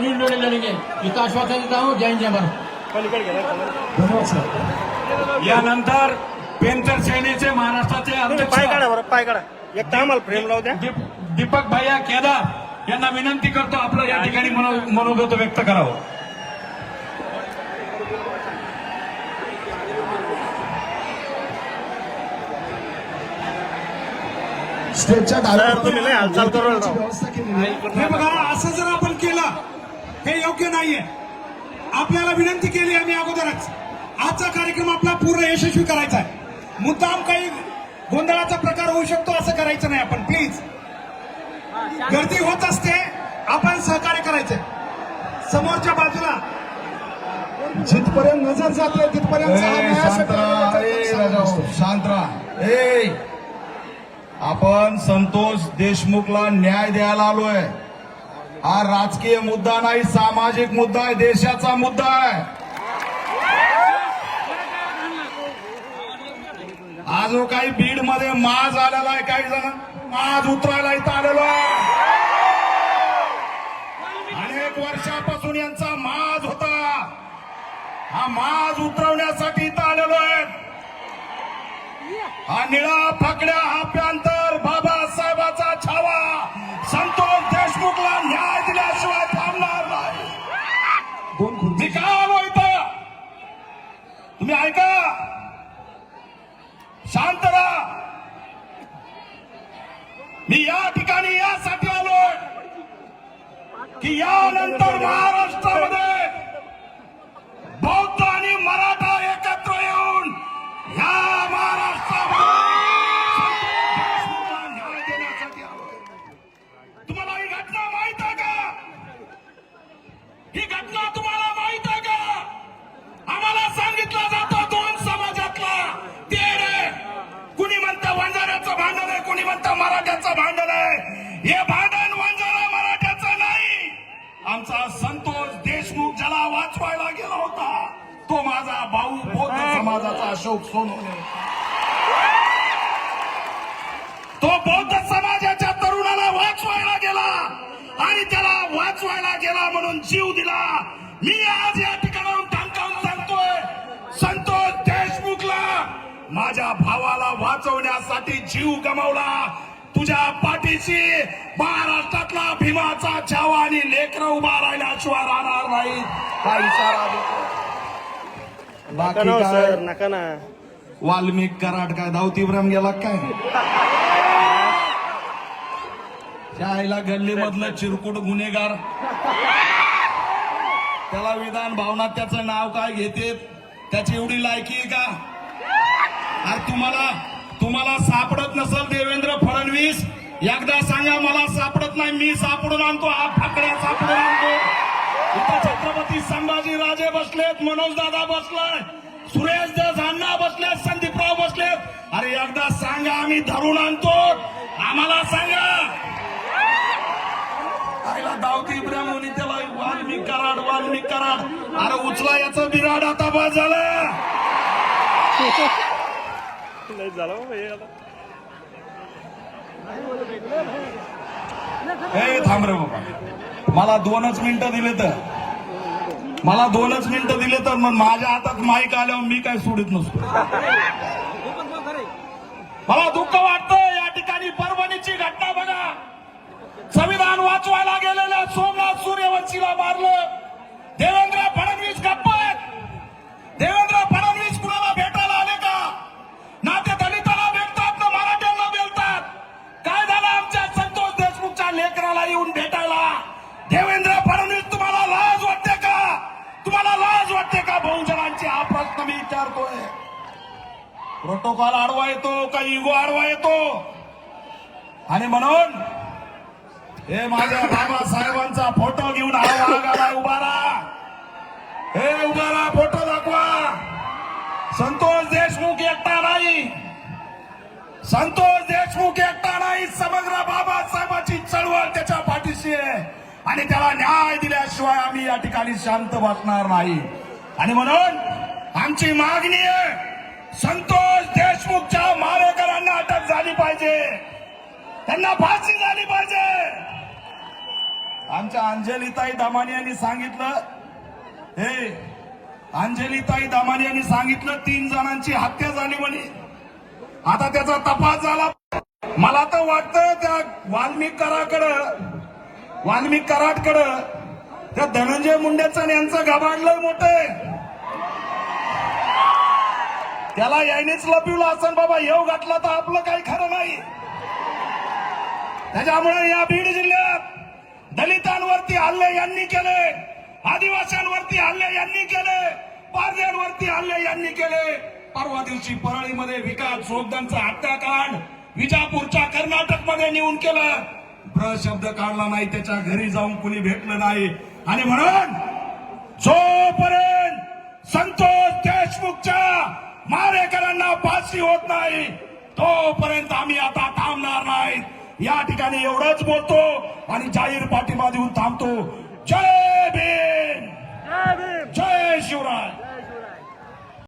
अनिल डोळे लढेंगे इथं आश्वासन देता हूं जय हिंद जय भारत. धन्यवाद सर. यानंतर पेंटर सेनेचे महाराष्ट्राचे अध्यक्ष पाय काढा बरं पाय काढा. एक तर आम्हाला फ्रेम लावू द्या. दीप- दीपक भैया केदार यांना विनंती करतो आपलं या ठिकाणी मनो- मनोगत व्यक्त करावं. लय हालचाल करू बाजूला राव. व्यवस्था केलेली आहे. बघा असं जर आपण केलं हे योग्य नाहीये. आपल्याला विनंती केली आम्ही अगोदरच. आजचा कार्यक्रम आपला पूर्ण यशस्वी करायचा आहे. मुद्दाम काही गोंधळाचा प्रकार होऊ शकतो असं करायचं नाही आपण प्लीज गर्दी होत असते आपण सहकार्य करायचंय. समोरच्या बाजूला. जिथपर्यंत नजर जाते तिथपर्यंत हा ए, न्यायासाठी शांत राहा. आलेला ए, कार्यक्रम राजाभाऊ, असतो. शांत राहा. ए आपण संतोष देशमुखला न्याय द्यायला आलोय. हा राजकीय मुद्दा नाही सामाजिक मुद्दा आहे देशाचा मुद्दा आहे. आज हो काही बीडमध्ये माज आलेला आहे काही जण. माज उतरायला इथं आलेलो आहे. अनेक वर्षापासून यांचा माज होता. हा माज उतरवण्यासाठी इथं आलेलो आहे हा निळा फाकड्या हा प्रांत शांत राहा मी या ठिकाणी यासाठी आलोय की यानंतर महाराष्ट्रामध्ये बौद्ध आणि मराठा एकत्र येऊन या महाराष्ट्रामध्ये तुम्हाला ही घटना माहीत आहे का? ही घटना हे भांडण वंजारा मराठ्याचं नाही. आमचा संतोष देशमुख ज्याला वाचवायला गेला होता तो माझा भाऊ बौद्ध समाजाचा अशोक सोनवणे. तो बौद्ध समाजाच्या तरुणाला वाचवायला गेला आणि त्याला वाचवायला गेला म्हणून जीव दिला. मी आज या ठिकाणाहून ठणकावून सांगतोय संतोष देशमुखला माझ्या भावाला वाचवण्यासाठी जीव गमावला. तुझ्या पाठीशी महाराष्ट्रातला भीमाचा छावा आणि लेकर उभा राहिल्याशिवाय राहणार नाही. हा इशारा देतो नका बाकी ना हो, नका ना. वाल्मिक कराड काय दावतीब्रम गेला काय? त्या आईला गल्लीमधलं चिरकुट गुन्हेगार. त्याला विधान भावनात त्याचं नाव काय घेते? त्याची एवढी लायकी आहे का? अरे तुम्हाला तुम्हाला सापडत नसल देवेंद्र फडणवीस? एकदा सांगा मला सापडत नाही मी सापडून आणतो हा फाकड्या सापडून आणतो. इथं छत्रपती संभाजी राजे बसलेत मनोज दादा बसलाय सुरेश अण्णा बसलेत संदीपराव बसलेत. अरे एकदा सांगा आम्ही धरून आणतो. आम्हाला सांगा. आईला दावती इब्राहिम त्याला वाल्मी कराड वाल्मिक कराड. अरे उचला याचं बिराड आता बस झालं. झालं हे हे थांब रे बाबा. मला दोनच मिनिटं दिले तर. मला दोनच मिनिटं दिले तर मग माझ्या हातात माईक आल्यावर मी काय सोडित नसतो. मला दुःख वाटतं या ठिकाणी परभणीची घटना बघा. संविधान वाचवायला गेलेल्या सोमनाथ सूर्यवंशीला मारलं. करतोय प्रोटोकॉल आडवा येतो का युगो आडवा येतो? आणि म्हणून हे माझ्या बाबासाहेबांचा फोटो घेऊन हा उभारा. हे उभारा फोटो दाखवा. संतोष देशमुख एकटा नाही. संतोष देशमुख एकटा नाही. समग्र बाबासाहेबांची चळवळ त्याच्या पाठीशी आहे. आणि त्याला न्याय दिल्याशिवाय आम्ही या ठिकाणी शांत बसणार नाही. आणि म्हणून आमची मागणी आहे संतोष देशमुखच्या मारेकरांना अटक झाली पाहिजे. त्यांना फाशी झाली पाहिजे. आमच्या अंजलीताई दामानी यांनी सांगितलं हे अंजलीताई दामानी यांनी सांगितलं तीन जणांची हत्या झाली म्हणे. आता त्याचा तपास झाला. मला तर वाटतं त्या वाल्मिक कराकडं वाल्मिक कराडकडं त्या धनंजय मुंडेचं यांचं गाभाडलंय मोठं. त्याला यायनेच लपिवलं असं बाबा. येऊ घातला तर आपलं काही खरं नाही. त्याच्यामुळे या बीड जिल्ह्यात दलितांवरती हल्ले यांनी केले आदिवासींवरती हल्ले यांनी केले पारद्यांवरती हल्ले यांनी केले. परवा दिवशी परळीमध्ये विकास जोगदांचा हत्याकांड विजापूरच्या कर्नाटकमध्ये नेऊन केलं. ब्र शब्द काढला नाही त्याच्या घरी जाऊन कुणी भेटलं नाही. आणि म्हणून जोपर्यंत संतोष देशमुखच्या मारेकरांना फाशी होत नाही. तोपर्यंत आम्ही आता थांबणार नाहीत या ठिकाणी एवढंच बोलतो आणि जाहीर पाठीमा देऊन थांबतो जय भीम! जय शिवराय!